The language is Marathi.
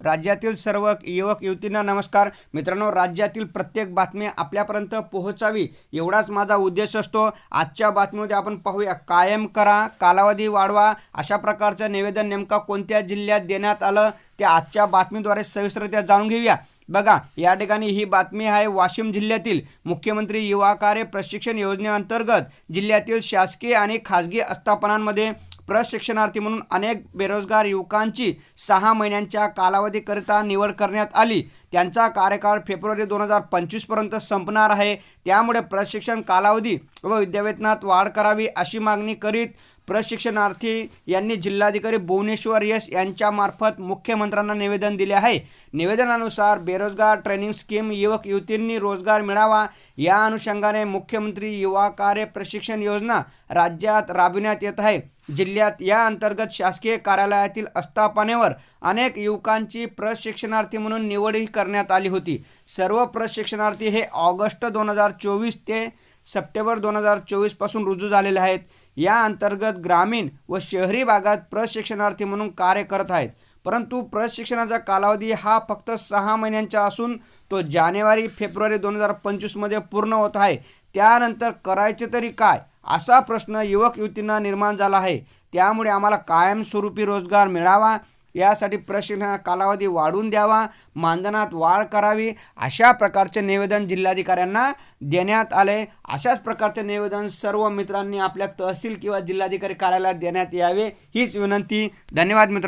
राज्यातील सर्व युवक युवतींना नमस्कार. मित्रांनो राज्यातील प्रत्येक बातमी आपल्यापर्यंत पोहोचावी एवढाच माझा उद्देश असतो. आजच्या बातमीमध्ये आपण पाहूया. कायम करा कालावधी वाढवा अशा प्रकारचं निवेदन नेमका कोणत्या जिल्ह्यात देण्यात आलं ते आजच्या बातमीद्वारे सविस्तररित्या जाणून घेऊया. बघा या ठिकाणी ही बातमी आहे वाशिम जिल्ह्यातील मुख्यमंत्री युवा कार्य प्रशिक्षण योजनेअंतर्गत जिल्ह्यातील शासकीय आणि खाजगी आस्थापनांमध्ये प्रशिक्षणार्थी म्हणून अनेक बेरोजगार युवकांची सहा महिन्यांच्या कालावधीकरिता निवड करण्यात आली. त्यांचा कार्यकाळ फेब्रुवारी दोन हजार पंचवीसपर्यंत संपणार आहे. त्यामुळे प्रशिक्षण कालावधी व विद्यावेतनात वाढ करावी अशी मागणी करीत प्रशिक्षणार्थी यांनी जिल्हाधिकारी भुवनेश्वर यश यांच्यामार्फत मुख्यमंत्र्यांना निवेदन दिले आहे. निवेदनानुसार बेरोजगार ट्रेनिंग स्कीम युवक युवतींनी रोजगार मिळावा या अनुषंगाने मुख्यमंत्री युवा कार्य प्रशिक्षण योजना राज्यात राबविण्यात येत आहे. जिल्ह्यात या अंतर्गत शासकीय कार्यालयातील आस्थापनेवर अनेक युवकांची प्रशिक्षणार्थी म्हणून निवडही करण्यात आली होती. सर्व प्रशिक्षणार्थी हे ऑगस्ट दोन हजार चोवीस ते सप्टेंबर दोन हजार चोवीसपासून रुजू झालेले आहेत. या अंतर्गत ग्रामीण व शहरी भागात प्रशिक्षणार्थी म्हणून कार्य करत आहेत. परंतु प्रशिक्षणाचा कालावधी हा फक्त सहा महिन्यांचा असून तो जानेवारी फेब्रुवारी दोन हजार पंचवीसमध्ये पूर्ण होत आहे. त्यानंतर करायचे तरी काय? असा प्रश्न युवक युवतींना निर्माण झाला आहे. त्यामुळे आम्हाला कायमस्वरूपी रोजगार मिळावा यासाठी प्रशिक्षण कालावधी वाढवून द्यावा मानधनात वाढ करावी अशा प्रकारचे निवेदन जिल्हाधिकाऱ्यांना देण्यात आले. अशाच प्रकारचे निवेदन सर्व मित्रांनी आपल्या तहसील किंवा जिल्हाधिकारी कार्यालयात देण्यात यावे हीच विनंती. धन्यवाद मित्र